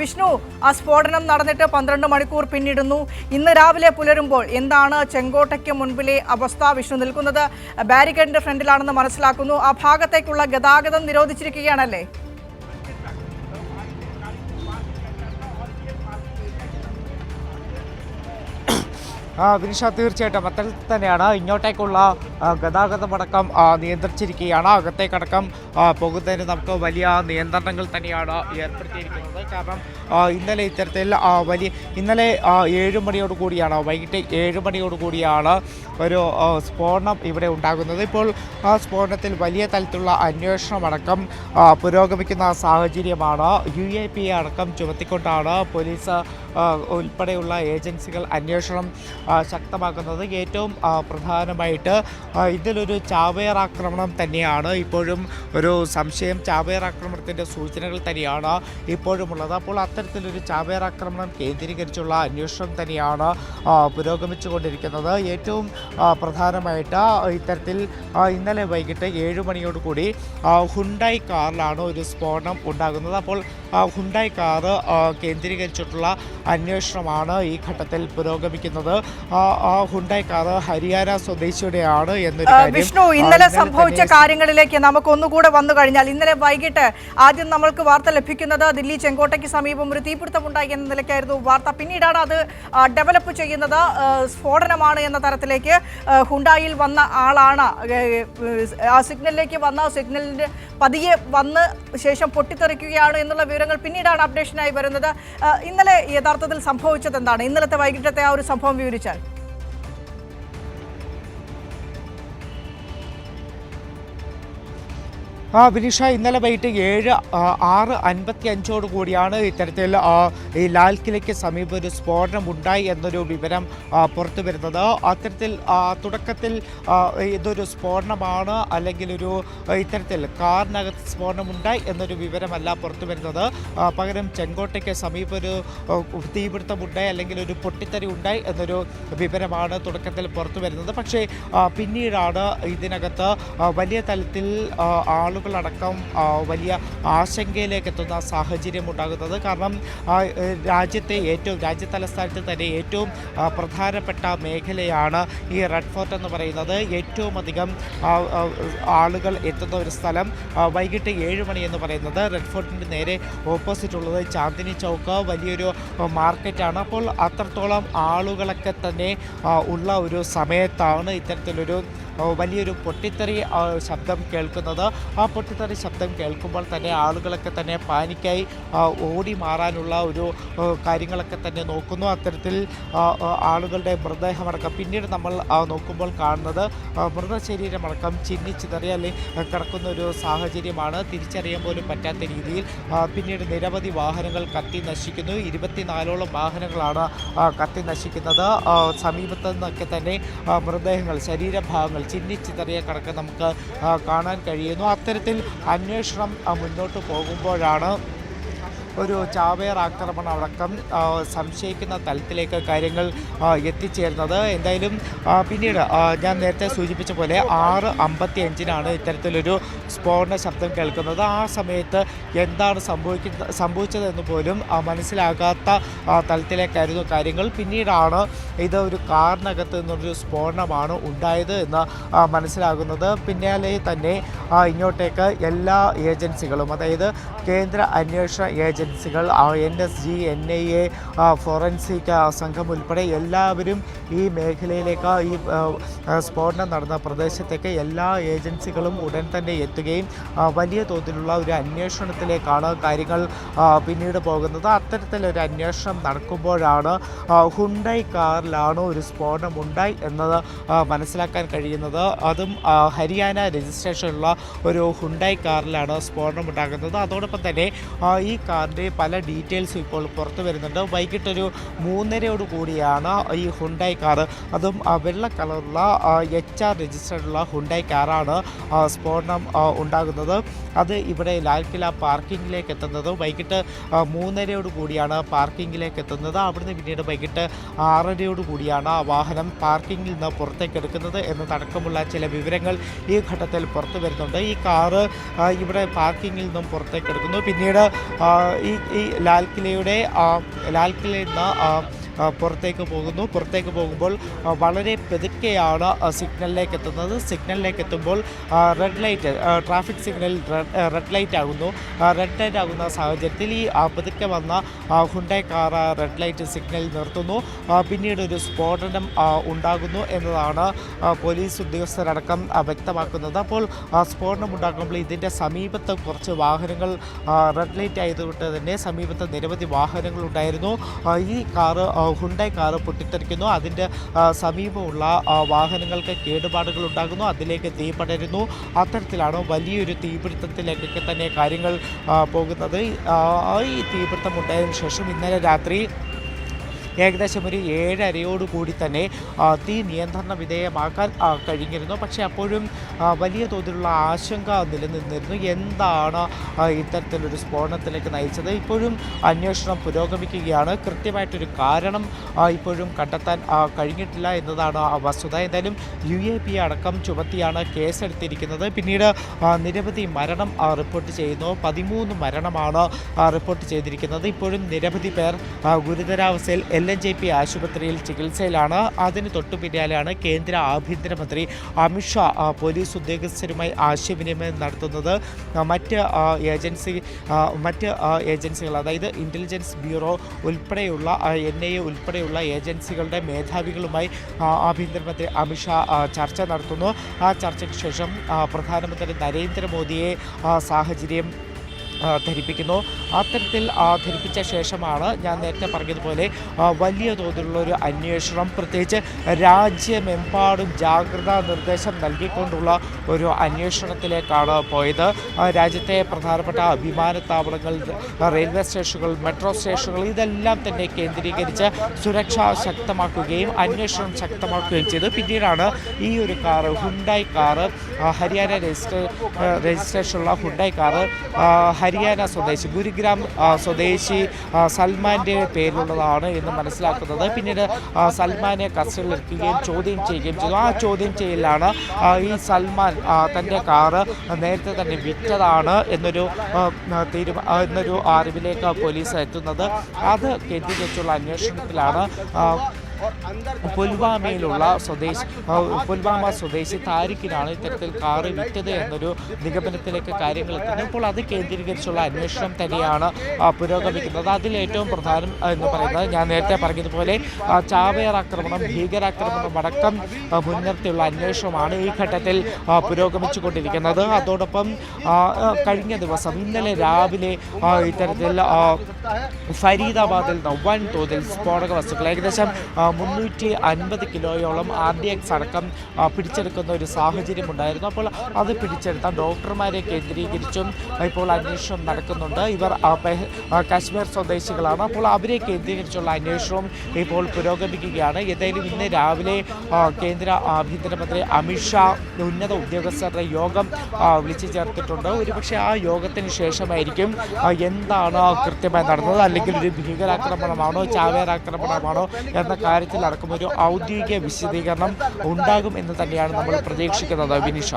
വിഷ്ണു ആ സ്ഫോടനം നടന്നിട്ട് പന്ത്രണ്ട് മണിക്കൂർ പിന്നിടുന്നു. ഇന്ന് രാവിലെ പുലരുമ്പോൾ എന്താണ് ചെങ്കോട്ടയ്ക്ക് മുൻപിലെ അവസ്ഥ? വിഷ്ണു നിൽക്കുന്നത് ബാരിക്കേഡിന്റെ ഫ്രണ്ടിലാണെന്ന് മനസ്സിലാക്കുന്നു. ആ ഭാഗത്തേക്കുള്ള ഗതാഗതം നിരോധിച്ചിരിക്കുകയാണല്ലേ? വിനിഷ തീർച്ചയായിട്ടും. അത്തരത്തിൽ തന്നെയാണ് ഇങ്ങോട്ടേക്കുള്ള ഗതാഗതമടക്കം നിയന്ത്രിച്ചിരിക്കുകയാണ്. അകത്തേക്കടക്കം പോകുന്നതിന് നമുക്ക് വലിയ നിയന്ത്രണങ്ങൾ തന്നെയാണ് ഏർപ്പെടുത്തിയിരിക്കുന്നത്. കാരണം ആ, ഇന്നലെ ഇത്തരത്തിൽ വലിയ ഇന്നലെ ഏഴ് മണിയോട് കൂടിയാണ് വൈകിട്ട് ഏഴ് മണിയോട് കൂടിയാണ് ഒരു സ്ഫോടനം ഇവിടെ ഉണ്ടാകുന്നത്. ഇപ്പോൾ ആ സ്ഫോടനത്തിൽ വലിയ തലത്തിലുള്ള അന്വേഷണമടക്കം പുരോഗമിക്കുന്ന സാഹചര്യമാണ്. യു എ പി അടക്കം ചുമത്തിക്കൊണ്ടാണ് പോലീസ് ഉൾപ്പെടെയുള്ള ഏജൻസികൾ അന്വേഷണം ശക്തമാക്കുന്നത്. ഏറ്റവും പ്രധാനമായിട്ട് ഇതിലൊരു ചാവേർ ആക്രമണം തന്നെയാണ്. ഇപ്പോഴും ഒരു സംശയം ചാവേർ ആക്രമണത്തിന്റെ സൂചനകൾ തന്നെയാണ് ഇപ്പോഴുമുള്ളത്. അപ്പോൾ അത്തരത്തിലൊരു ചാവേറാക്രമണം കേന്ദ്രീകരിച്ചുള്ള അന്വേഷണം തന്നെയാണ് പുരോഗമിച്ചുകൊണ്ടിരിക്കുന്നത്. ഏറ്റവും പ്രധാനമായിട്ട് ഇത്തരത്തിൽ ഇന്നലെ വൈകിട്ട് ഏഴ് മണിയോടുകൂടി കൂടി ഹുണ്ടായി കാറിലാണ് ഒരു സ്ഫോടനം ഉണ്ടാകുന്നത്. അപ്പോൾ ഹുണ്ടായി കാറ് കേന്ദ്രീകരിച്ചിട്ടുള്ള അന്വേഷണമാണ് ഈ ഘട്ടത്തിൽ പുരോഗമിക്കുന്നത്. ഹുണ്ടായി കാറ് ഹരിയാന സ്വദേശിയുടെയാണ് എന്നൊരു കാര്യം വിഷ്ണു ഇന്നലെ സംഭവിച്ച കാര്യങ്ങളിലേക്ക് നമുക്ക് ഒന്നുകൂടെ വന്നു കഴിഞ്ഞാൽ ഇന്നലെ വൈകിട്ട് ആദ്യം നമ്മൾക്ക് വാർത്ത ലഭിക്കുന്നത് ദില്ലി ചെങ്കോട്ടയ്ക്ക് സമീപം ഒരു തീപിടുത്തമുണ്ടായി എന്ന നിലയ്ക്കായിരുന്നു വാർത്ത. പിന്നീടാണ് അത് ഡെവലപ്പ് ചെയ്യുന്നത്. സ്ഫോടനമാണ് എന്ന തരത്തിലേക്ക് ഹുണ്ടായിൽ വന്ന ആളാണ്. ആ സിഗ്നലിലേക്ക് വന്ന സിഗ്നലിന്റെ പതിയെ വന്ന് ശേഷം പൊട്ടിത്തെറിക്കുകയാണ് എന്നുള്ള വിവരങ്ങൾ പിന്നീടാണ് അപ്ഡേഷനായി വരുന്നത്. ഇന്നലെ യഥാർത്ഥത്തിൽ സംഭവിച്ചത് എന്താണ്? ഇന്നലത്തെ വൈകിട്ടത്തെ ആ ഒരു സംഭവം വിവരിച്ചാൽ. വിനിഷ ഇന്നലെ വൈകിട്ട് ഏഴ് ആറ് അൻപത്തി അഞ്ചോട് കൂടിയാണ് ഇത്തരത്തിൽ ഈ ലാൽ കിലയ്ക്ക് സമീപം ഒരു സ്ഫോടനം ഉണ്ടായി എന്നൊരു വിവരം പുറത്തു വരുന്നത്. അത്തരത്തിൽ തുടക്കത്തിൽ ഇതൊരു സ്ഫോടനമാണ് അല്ലെങ്കിൽ ഒരു ഇത്തരത്തിൽ കാറിനകത്ത് സ്ഫോടനം ഉണ്ടായി എന്നൊരു വിവരമല്ല പുറത്തു വരുന്നത്. പകരം ചെങ്കോട്ടയ്ക്ക് സമീപം ഒരു തീപിടുത്തമുണ്ടായി അല്ലെങ്കിൽ ഒരു പൊട്ടിത്തെറി ഉണ്ടായി എന്നൊരു വിവരമാണ് തുടക്കത്തിൽ പുറത്തു വരുന്നത്. പക്ഷേ പിന്നീടാണ് ഇതിനകത്ത് വലിയ തലത്തിൽ ആ, ആളുകളടക്കം വലിയ ആശങ്കയിലേക്ക് എത്തുന്ന സാഹചര്യം ഉണ്ടാകുന്നത് കാരണം രാജ്യത്തെ ഏറ്റവും രാജ്യ തലസ്ഥാനത്ത് തന്നെ ഏറ്റവും പ്രധാനപ്പെട്ട മേഖലയാണ് ഈ റെഡ് ഫോർട്ട് എന്ന് പറയുന്നത്. ഏറ്റവും അധികം ആളുകൾ എത്തുന്ന ഒരു സ്ഥലം വൈകിട്ട് ഏഴ് മണി എന്ന് പറയുന്നത്. റെഡ് ഫോർട്ടിന്റെ നേരെ ഓപ്പോസിറ്റ് ഉള്ളത് ചാന്ദിനി ചൗക്ക്. വലിയൊരു മാർക്കറ്റാണ്. അപ്പോൾ അത്രത്തോളം ആളുകളൊക്കെ തന്നെ ഉള്ള ഒരു സമയത്താണ് ഇത്തരത്തിലൊരു വലിയൊരു പൊട്ടിത്തെറി ശബ്ദം കേൾക്കുന്നത്. ആ പൊട്ടിത്തെറി ശബ്ദം കേൾക്കുമ്പോൾ തന്നെ ആളുകളൊക്കെ തന്നെ പാനിക്കായി ഓടി മാറാനുള്ള ഒരു കാര്യങ്ങളൊക്കെ തന്നെ നോക്കുന്നു. അത്തരത്തിൽ ആളുകളുടെ മൃതദേഹമടക്കം പിന്നീട് നമ്മൾ നോക്കുമ്പോൾ കാണുന്നത് മൃതശരീരമടക്കം ചിന്നിച്ചിതറി അല്ലെങ്കിൽ കിടക്കുന്ന ഒരു സാഹചര്യമാണ്. തിരിച്ചറിയാൻ പോലും പറ്റാത്ത രീതിയിൽ പിന്നീട് നിരവധി വാഹനങ്ങൾ കത്തി നശിക്കുന്നു. ഇരുപത്തിനാലോളം വാഹനങ്ങളാണ് കത്തി നശിക്കുന്നത്. സമീപത്തു നിന്നൊക്കെ തന്നെ മൃതദേഹങ്ങൾ ശരീരഭാഗങ്ങൾ ചിന്നിച്ചിതറിയ കിടക്കം നമുക്ക് കാണാൻ കഴിയുന്നു. അത്തരത്തിൽ അന്വേഷണം ആ, മുന്നോട്ട് പോകുമ്പോഴാണ് ഒരു ചാവേർ ആക്രമണം അടക്കം സംശയിക്കുന്ന തലത്തിലേക്ക് കാര്യങ്ങൾ എത്തിച്ചേരുന്നത് എന്തായാലും പിന്നീട് ഞാൻ നേരത്തെ സൂചിപ്പിച്ച പോലെ ആറ് അമ്പത്തി അഞ്ചിനാണ് ഇത്തരത്തിലൊരു സ്ഫോടന ശബ്ദം കേൾക്കുന്നത്. ആ സമയത്ത് എന്താണ് സംഭവിക്കുന്ന സംഭവിച്ചതെന്ന് പോലും മനസ്സിലാകാത്ത തലത്തിലേക്കായിരുന്നു കാര്യങ്ങൾ. പിന്നീടാണ് ഇത് ഒരു കാറിനകത്ത് നിന്നൊരു സ്ഫോടനമാണ് ഉണ്ടായത് എന്ന് മനസ്സിലാകുന്നത്. പിന്നാലെ തന്നെ ഇങ്ങോട്ടേക്ക് എല്ലാ ഏജൻസികളും അതായത് കേന്ദ്ര അന്വേഷണ ഏജൻസികൾ N S G N I A forensic സംഘം ഉൾപ്പെടെ എല്ലാവരും ഈ മേഖലയിലേക്ക് ഈ സ്ഫോടനം നടന്ന പ്രദേശത്തേക്ക് എല്ലാ ഏജൻസികളും ഉടൻ തന്നെ എത്തുകയും വലിയ തോതിലുള്ള ഒരു അന്വേഷണത്തിലേക്കാണ് കാര്യങ്ങൾ പിന്നീട് പോകുന്നത്. അത്തരത്തിലൊരു അന്വേഷണം നടക്കുമ്പോഴാണ് ഹുണ്ടൈ കാറിലാണ് ഒരു സ്ഫോടനം ഉണ്ടായി എന്നത് മനസ്സിലാക്കാൻ കഴിയുന്നത്. അതും ഹരിയാന രജിസ്ട്രേഷനുള്ള ഒരു ഹുണ്ടായി കാറിലാണ് സ്ഫോടനം ഉണ്ടാകുന്നത്. അതോടൊപ്പം തന്നെ ഈ ഈ കാറിന്റെ പല ഡീറ്റെയിൽസും ഇപ്പോൾ പുറത്തു വരുന്നുണ്ട്. വൈകിട്ടൊരു മൂന്നരയോട് കൂടിയാണ് ഈ ഹുണ്ടായി കാറ് അതും വെള്ള കളറുള്ള എച്ച് ആർ രജിസ്റ്റർഡുള്ള ഹുണ്ടായി കാറാണ് സ്ഫോടനം ഉണ്ടാകുന്നത്. അത് ഇവിടെ ലാൽക്കില പാർക്കിങ്ങിലേക്ക് എത്തുന്നത്. വൈകിട്ട് മൂന്നരയോട് കൂടിയാണ് പാർക്കിങ്ങിലേക്ക് എത്തുന്നത്. അവിടുന്ന് പിന്നീട് വൈകിട്ട് ആറരയോട് കൂടിയാണ് വാഹനം പാർക്കിങ്ങിൽ നിന്ന് പുറത്തേക്ക് എടുക്കുന്നത് എന്നതടക്കമുള്ള ചില വിവരങ്ങൾ ഈ ഘട്ടത്തിൽ പുറത്തു വരുന്നുണ്ട്. ഈ കാറ് ഇവിടെ പാർക്കിങ്ങിൽ നിന്നും പുറത്തേക്ക് എടുക്കുന്നു. പിന്നീട് ഈ ഈ ലാൽ കിലയുടെ ലാൽ ആ, പുറത്തേക്ക് പോകുന്നു. പുറത്തേക്ക് പോകുമ്പോൾ വളരെ പെതുക്കെയാണ് സിഗ്നലിലേക്ക് എത്തുന്നത്. സിഗ്നലിലേക്ക് എത്തുമ്പോൾ red light traffic signal red light ആകുന്നു. റെഡ് ലൈറ്റ് ആകുന്ന സാഹചര്യത്തിൽ ഈ പെതുക്കെ വന്ന Hyundai car red light signal നിർത്തുന്നു. പിന്നീട് ഒരു സ്ഫോടനം ഉണ്ടാകുന്നു എന്നതാണ് പോലീസ് ഉദ്യോഗസ്ഥരടക്കം വ്യക്തമാക്കുന്നത്. അപ്പോൾ സ്ഫോടനം ഉണ്ടാകുമ്പോൾ ഇതിന്റെ സമീപത്ത് കുറച്ച് വാഹനങ്ങൾ റെഡ് ലൈറ്റ് ആയതുകൊണ്ട് തന്നെ സമീപത്ത് നിരവധി വാഹനങ്ങളുണ്ടായിരുന്നു ഈ കാറ് ഹുണ്ടായി കാറ് പൊട്ടിത്തെറിക്കുന്നു. അതിന്റെ സമീപമുള്ള വാഹനങ്ങൾക്ക് കേടുപാടുകൾ ഉണ്ടാകുന്നു. അതിലേക്ക് തീ പടരുന്നു. അത്തരത്തിലാണ് വലിയൊരു തീപിടുത്തത്തിലേക്കൊക്കെ തന്നെ കാര്യങ്ങൾ പോകുന്നത്. ഈ തീപിടുത്തം ഉണ്ടായതിനു ശേഷം ഇന്നലെ രാത്രി ഏകദേശം ഒരു ഏഴരയോട് കൂടി തന്നെ തീ നിയന്ത്രണ വിധേയമാക്കാൻ കഴിഞ്ഞിരുന്നു. പക്ഷേ അപ്പോഴും വലിയ തോതിലുള്ള ആശങ്ക നിലനിന്നിരുന്നു. എന്താണ് ഇത്തരത്തിലൊരു സ്ഫോടനത്തിലേക്ക് നയിച്ചത്? ഇപ്പോഴും അന്വേഷണം പുരോഗമിക്കുകയാണ്. കൃത്യമായിട്ടൊരു കാരണം ഇപ്പോഴും കണ്ടെത്താൻ കഴിഞ്ഞിട്ടില്ല എന്നതാണ് വസ്തുത. എന്തായാലും യു എ പി അടക്കം ചുമത്തിയാണ് കേസെടുത്തിരിക്കുന്നത്. പിന്നീട് നിരവധി മരണം റിപ്പോർട്ട് ചെയ്യുന്നു. പതിമൂന്ന് മരണമാണ് റിപ്പോർട്ട് ചെയ്തിരിക്കുന്നത്. ഇപ്പോഴും നിരവധി പേർ ഗുരുതരാവസ്ഥയിൽ എൻ ജെ പി ആശുപത്രിയിൽ ചികിത്സയിലാണ്. അതിന് തൊട്ടു പിന്നാലെയാണ് കേന്ദ്ര ആഭ്യന്തരമന്ത്രി അമിത്ഷാ പോലീസ് ഉദ്യോഗസ്ഥരുമായി ആശയവിനിമയം നടത്തുന്നത്. മറ്റ് ഏജൻസി മറ്റ് ഏജൻസികൾ അതായത് ഇന്റലിജൻസ് ബ്യൂറോ ഉൾപ്പെടെയുള്ള എൻ ഐ എ ഉൾപ്പെടെയുള്ള ഏജൻസികളുടെ മേധാവികളുമായി ആഭ്യന്തരമന്ത്രി അമിത്ഷാ ചർച്ച നടത്തുന്നു. ആ ചർച്ചയ്ക്ക് ശേഷം പ്രധാനമന്ത്രി നരേന്ദ്രമോദിയെ സാഹചര്യം ധരിപ്പിക്കുന്നു. അത്തരത്തിൽ ധരിപ്പിച്ച ശേഷമാണ് ഞാൻ നേരത്തെ പറഞ്ഞതുപോലെ വലിയ തോതിലുള്ള ഒരു അന്വേഷണം പ്രത്യേകിച്ച് രാജ്യമെമ്പാടും ജാഗ്രതാ നിർദ്ദേശം നൽകിക്കൊണ്ടുള്ള ഒരു അന്വേഷണത്തിലേക്കാണ് പോയത്. രാജ്യത്തെ പ്രധാനപ്പെട്ട വിമാനത്താവളങ്ങൾ റെയിൽവേ സ്റ്റേഷനുകൾ മെട്രോ സ്റ്റേഷനുകൾ ഇതെല്ലാം തന്നെ കേന്ദ്രീകരിച്ച് സുരക്ഷ ശക്തമാക്കുകയും അന്വേഷണം ശക്തമാക്കുകയും ചെയ്തു. പിന്നീടാണ് ഈ ഒരു കാറ് ഹുണ്ടായി കാറ് ഹരിയാന ആ, രജിസ്ട്രേഷനുള്ള ഹുണ്ടായി കാറ് ആ, ഹരിയാന സ്വദേശി ഗുരുഗ്രാം സ്വദേശി സൽമാന്റെ പേരിലുള്ളതാണ് എന്ന് മനസ്സിലാക്കുന്നത്. പിന്നീട് സൽമാനെ കസ്റ്റഡിയിലെടുക്കുകയും ചോദ്യം ചെയ്യുകയും ചെയ്തു. ആ ചോദ്യം ചെയ്യലാണ് ഈ സൽമാൻ തന്റെ കാറ് നേരത്തെ തന്നെ വിറ്റതാണ് എന്നൊരു തീരുമാ എന്നൊരു അറിവിലേക്ക് പോലീസ് എത്തുന്നത്. അത് കേന്ദ്രീകരിച്ചുള്ള അന്വേഷണത്തിലാണ് പുൽവാമയിലുള്ള സ്വദേശി പുൽവാമ സ്വദേശി താരിഖിനാണ് ഇത്തരത്തിൽ കാറ് വിറ്റത് എന്നൊരു നിഗമനത്തിലേക്ക് കാര്യങ്ങൾ എത്തുന്നത് ഇപ്പോൾ അത് കേന്ദ്രീകരിച്ചുള്ള അന്വേഷണം തന്നെയാണ് പുരോഗമിക്കുന്നത്. അതിൽ ഏറ്റവും പ്രധാനം എന്ന് പറയുന്നത് ഞാൻ നേരത്തെ പറഞ്ഞതുപോലെ ചാവേർ ആക്രമണം ഭീകരാക്രമണം അടക്കം മുൻനിർത്തിയുള്ള അന്വേഷണമാണ് ഈ ഘട്ടത്തിൽ പുരോഗമിച്ചുകൊണ്ടിരിക്കുന്നത്. അതോടൊപ്പം കഴിഞ്ഞ ദിവസം ഇന്നലെ രാവിലെ ഇത്തരത്തിൽ ഫരീദാബാദിൽ നിന്ന് വൻ തോതിൽ സ്ഫോടക വസ്തുക്കൾ ഏകദേശം മുന്നൂറ്റി അൻപത് കിലോയോളം ആർ ഡി എക്സ് അടക്കം പിടിച്ചെടുക്കുന്ന ഒരു സാഹചര്യം ഉണ്ടായിരുന്നു അപ്പോൾ അത് പിടിച്ചെടുത്ത ഡോക്ടർമാരെ കേന്ദ്രീകരിച്ചും ഇപ്പോൾ അന്വേഷണം നടക്കുന്നുണ്ട്. ഇവർ കാശ്മീർ സ്വദേശികളാണ്. അപ്പോൾ അവരെ കേന്ദ്രീകരിച്ചുള്ള അന്വേഷണവും ഇപ്പോൾ പുരോഗമിക്കുകയാണ്. ഏതായാലും ഇന്ന് രാവിലെ കേന്ദ്ര ആഭ്യന്തരമന്ത്രി അമിത്ഷാ ഉന്നത ഉദ്യോഗസ്ഥരുടെ യോഗം വിളിച്ചു ചേർത്തിട്ടുണ്ട്. ഒരുപക്ഷെ ആ യോഗത്തിന് ശേഷമായിരിക്കും എന്താണ് കൃത്യമായി നടന്നത്? അല്ലെങ്കിൽ ഒരു ഭീകരാക്രമണമാണോ ചാവേർ ആക്രമണമാണോ എന്ന കാര്യത്തിലടക്കം ഒരു ഔദ്യോഗിക വിശദീകരണം ഉണ്ടാകും എന്ന് തന്നെയാണ് നമ്മൾ പ്രതീക്ഷിക്കുന്നത് വിനിഷ.